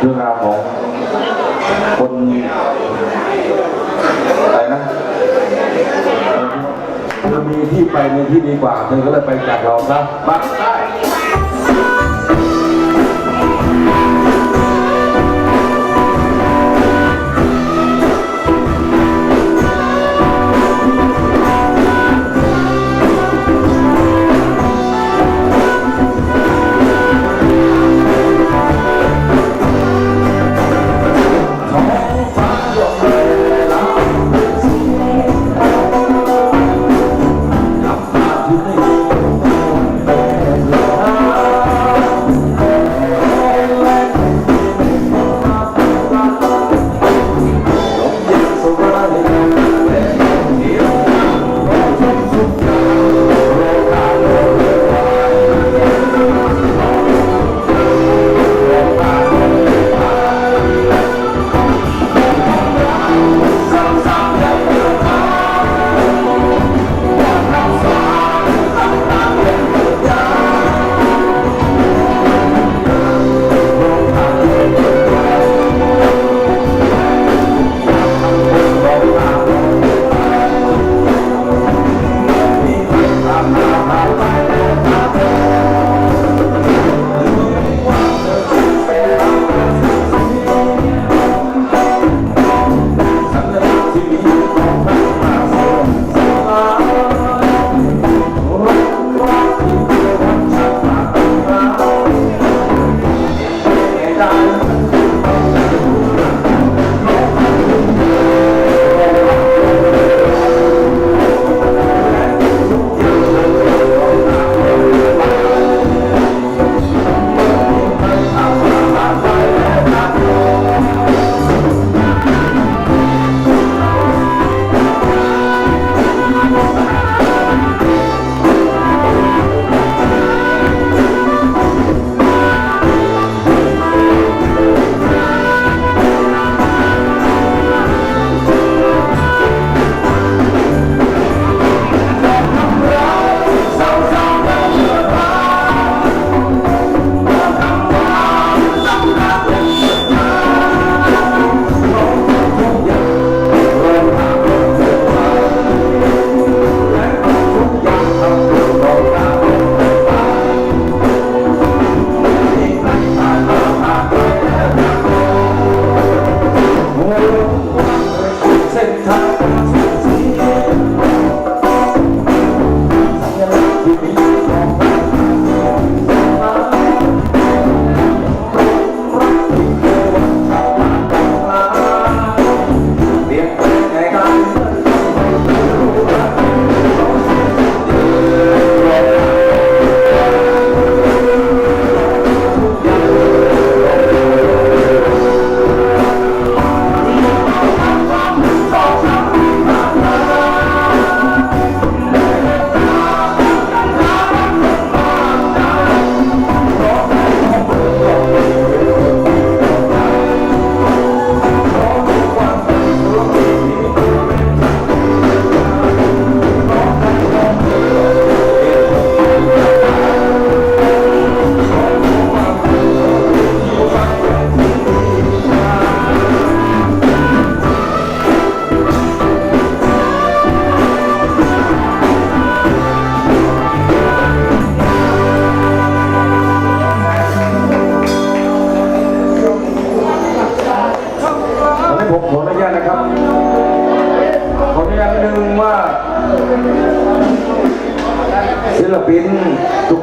เรื่องราวของคนอะไรนะเธอมีที่ไปในที่ดีกว่าเธอก็เลยไปจากเราซะมาได้ ได้เ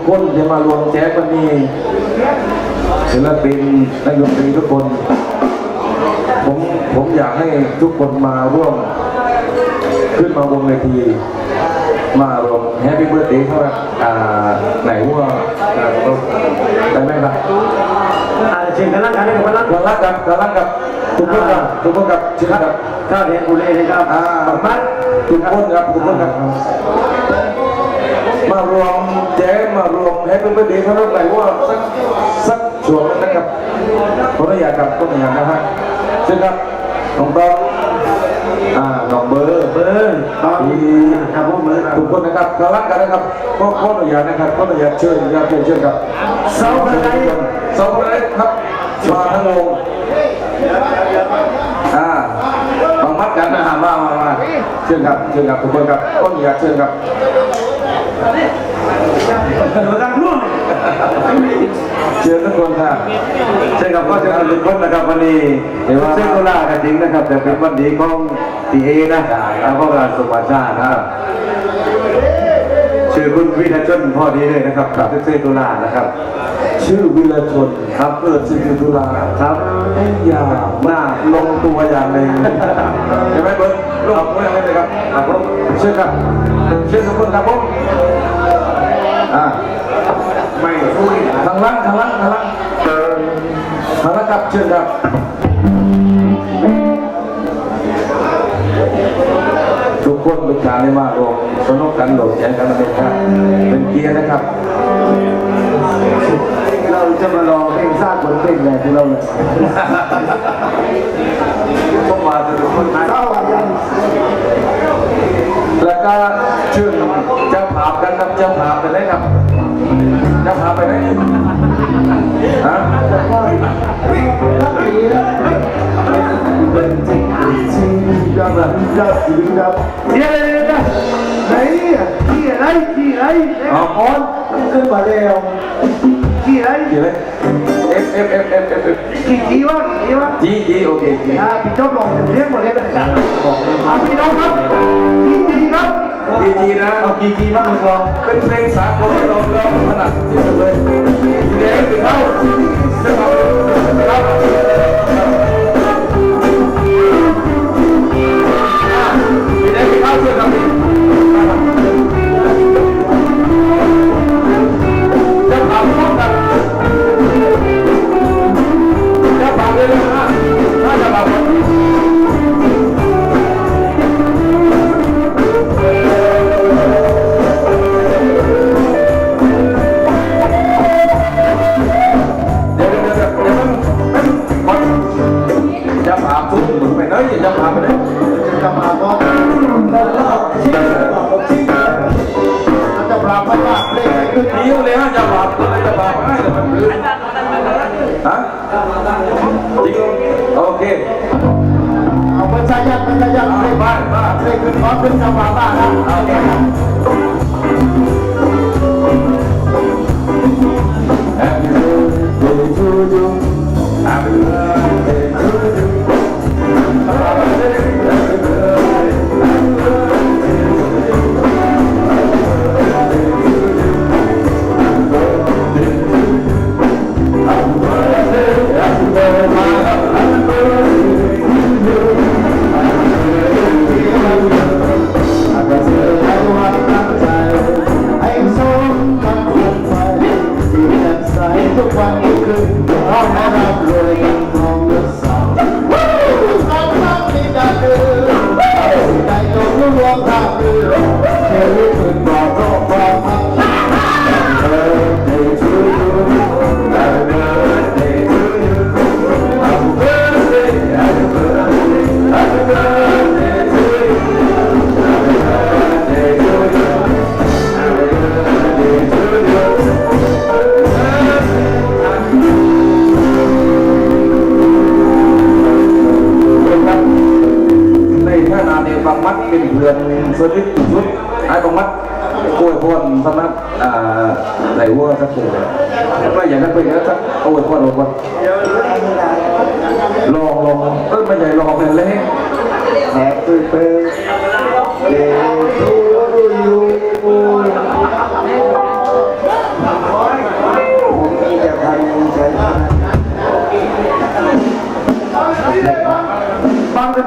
คนที่มารวมแจ๊สวันนี้ศิลปินนักดนตรีทุกคน ผมผมอยากให้ทุกคนมาร่วม ขึ้นมาบนเวทีมารวมแฮปปี้เบิร์ดเดย์เขาแบบอ่าไหนว่าอ่าได้ไหมครับอาจจะเชิญกันละกันนะครับละกันรักกับกันรักกับทุกคนกับทุกคนกับเชิญครับข้าวเดียนบุรีนะครับอ่าประมาณทุกคนครับทุกคนครับมารวมแจ๊ มารวมแฮปปี้เบิร์ดเดย์เขาแบบไหนว่าสักสักช่วงนึงนะครับขออนุญาตกับคนอย่างนะฮะเชิญครับน้องต้องอ่าน้องเบอร์เบอร์ตอนนี้ครับผมเบอร์ทุกคนนะครับกรักกันนะครับก็ขออนุญาตนะครับขออนุญาตเชิญครับเชิญเชิญครับเสาร์อะไรสองคนเลยครับมาทั้งวงอ่าบังมัดกันนะฮะมามามาเชิญครับเชิญครับทุกคนครับต้นอยากเชิญครับ เชิญทุกคนค่ะเช่นกับก็จะเป็นคนนะครับวันนี้เดี๋ยวว่าเซโกล่ากันจริงนะครับแต่เป็นวันดีของตีเอนะแล้วก็การสมาชาตินะครับชื่อคุณวิทยาชนพ่อดีเลยนะครับกับเซโกล่านะครับ ชื่อวิรชนครับเกิดสิบตุลาครับอย่ามาลงตัวอย่างหนึ่งใช่ไหมเบิร์ดลงตัวอย่างหนึ่งเลยครับครับผมเชิญครับเชิญทุกคนครับผมารได้มารวมสนุกกันหลงแย่งกันเป็นครับเป็นเกียร์นะครับ เราจะมาลองเพลงสร้างบนเพลงแรกของเราเลยต้องมาทุกคนนะเศร้าอะยังแล้วก็เชื่อจะผาบกันครับจะผาบไปไหนครับจะผาบไปไหนฮะยังแบบยังอยู่ครับเดี๋ยวเดี๋ยวเดี๋ยว ไหนที่อะไรที่อะไรอ๋อออนขึ้นมาแล้วที่อะไรกี่เลย F F F F F F กี่กี่วะกี่วะ G G โอเค G อ่าพี่จบลงเรียกหมดเลยนะอ่าพี่น้องครับกี่กี่ครับ G G นะเอากี่กี่บ้างมึงลองเป็นเพลงสากลที่เราเราถนัดที่สุดเลยเดี๋ยวถึงเข้าจะทำครับ งขึ้นร้อนขึ้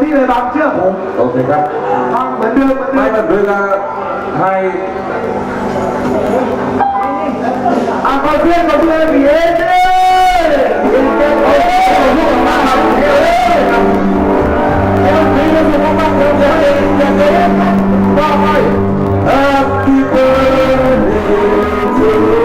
ที่เลยบางเชื่อผมโอเคครับฟังเหมือนเดิมเหมือนเดิไม่มมันเพื่อให้อะขอเพื่อนขอเพื่อนพี่เอ๋เจ้โอ้โหลูกมาครับเอ๋เดี๋ยวพี่จะสุขภาพเดี๋ยวเดี๋ยวเดี๋ยวเดี๋ยวเดี๋ยวว่าไป Happy birthday to you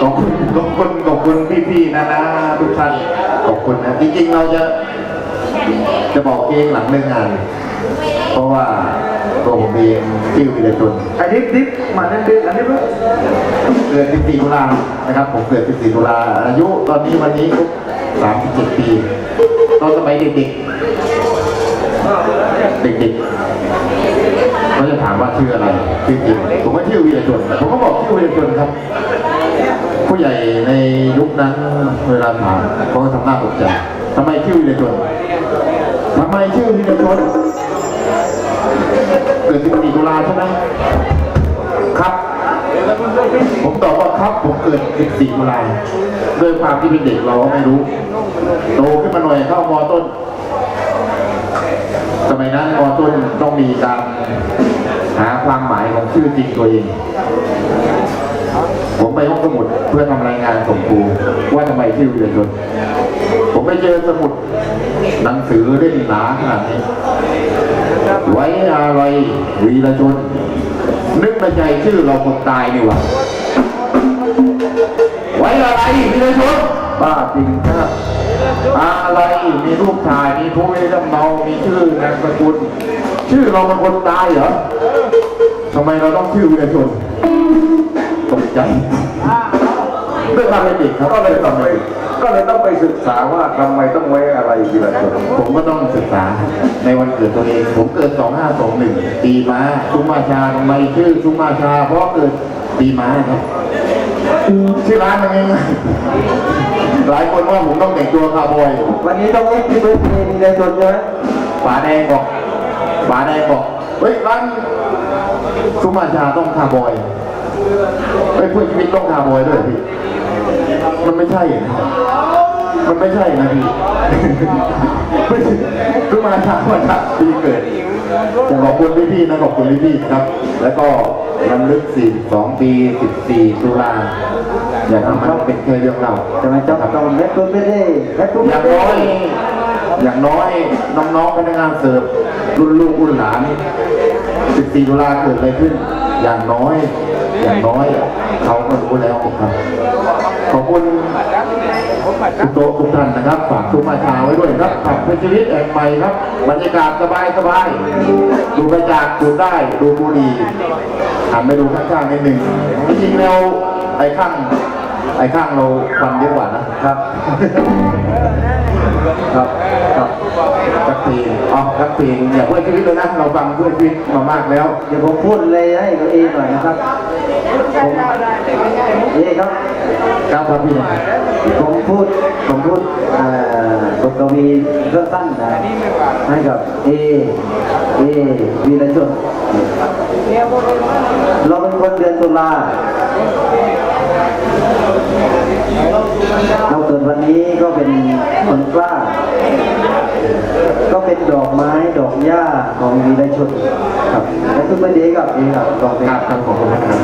ขอบคุณขอบคุณขอบคุณพี่ๆนะนะทุกท่านขอบคุณนะจริงๆเราจะจะบอกเองหลังเลิกงาน เพราะว่าตัวผมเองชื่อวิรชนอันนี้ดิฟมาเล่นดิฟอันนี้เพื่อเกิด14ตุลานะครับ ผมเกิด14ตุลาอายุตอนนี้วันนี้ครบ37ปี ตอนสมัยเด็กๆเด็กๆเขาจะถามว่าชื่ออะไรชื่อจริงผมก็ชื่อวีรชนผมก็บอกชื่อวีรชนครับ ผู้ใหญ่ในยุคนั้นเวลาถามเขาก็ทำหน้าตกใจทำไมชื่อวีรชนทำไมชื่อวีรชนเกิด14ตุลาใช่ไหมครับ ผมตอบว่าครับผมเกิด14ตุลาด้วยความที่เป็นเด็กเราก็ไม่รู้โตขึ้นมาหน่อยเข้ามอต้นสมัยนั้นมอต้นต้องมีการหาความหมายของชื่อจริงตัวเอง ผมไปห้องสมุดเพื่อทำรายงานส่งครูว่าทำไมชื่อวีรชนผมไปเจอสมุดหนังสือเล่มหนาขนาดนี้ไว้อะไรวีรชน นึกในใจชื่อเราคนตายนี่หว่าไว้อะไรวีรชนบ้าจริงครับอะไรมีรูปถ่ายมีผู้ไม่ลำเนามีชื่อนามสกุล ชื่อเราเป็นคนตายเหรอทำไมเราต้องชื่อวีรชน ตกใจด้วยความเป็นเด็กครับก็เลยต้องไปก็เลยต้องไปศึกษาว่าทำไมต้องไว้อะไรทีละคนผมก็ต้องศึกษาในวันเกิดตัวเอง ผมเกิด 2521 ปีม้าชุมาชาทำไมชื่อชุมาชา เพราะเกิดปีม้าครับชื่อร้านมันไงหลายคนว่าผมต้องแต่งตัวคาวบอย วันนี้ต้องเอ็กซ์ที่เบอร์ทีละชนใช่ไหมฝาแดงบอกฝาแดงบอก เฮ้ยร้านชุมาชาต้องคาวบอย เฮ้ยเพื่อนชีวิตต้องคาวบอยด้วยพี่ มันไม่ใช่นะมันไม่ใช่นะพี่ชุมาชาวันชาปีเกิดขอบคุณพี่ๆนะขอบคุณพี่ๆครับ แล้วก็รำลึก 42 ปี 14 ตุลาอย่าทำมันเป็นเคยเรื่องเราใช่ไหมจ๊อบต้องเล็กตัวไม่ได้เล็กตัวอไม่ย่างได้น้อยอย่างน้อย น้องๆพนักงานเสิร์ฟรุ่นลูกรุ่นหลาน 14 ตุลาเกิดอะไรขึ้น อย่างน้อย อย่างน้อย เขาก็รู้แล้วครับขอบคุณทุกโต๊ะทุกท่านนะครับฝากทุกมาชาไว้ด้วยครับขับเป็นชีวิตแห่งใหม่ครับ บรรยากาศสบายสบายดูบรรยากาศดูได้ดูบุรีหันไปดูข้างๆนิดหนึ่งจริงแล้วไอ้ข้างไอ้ข้างเราควันเยอะกว่านะครับ ครับครับสักเพลงอ๋อสักเพลงอย่าเพื่อชีวิตเลยนะ เราฟังเพื่อชีวิตมามากแล้ว เดี๋ยวผมพูดเลยให้ตัวเองหน่อยนะครับ ผมเอ๊ครับครับครับพี่ผมพูดผมพูดเอ่อบทกวีเรื่องสั้นนะให้กับเอเอวีรชนเราเป็นคนเดือนตุลาเราเกิดวันนี้ก็เป็นคนกล้า ก็เป็นดอกไม้ดอกหญ้าของวีรชนครับและทุกประเดี๋ยวกับเอครับดอกเพลครับครับขอบคุณมากครับ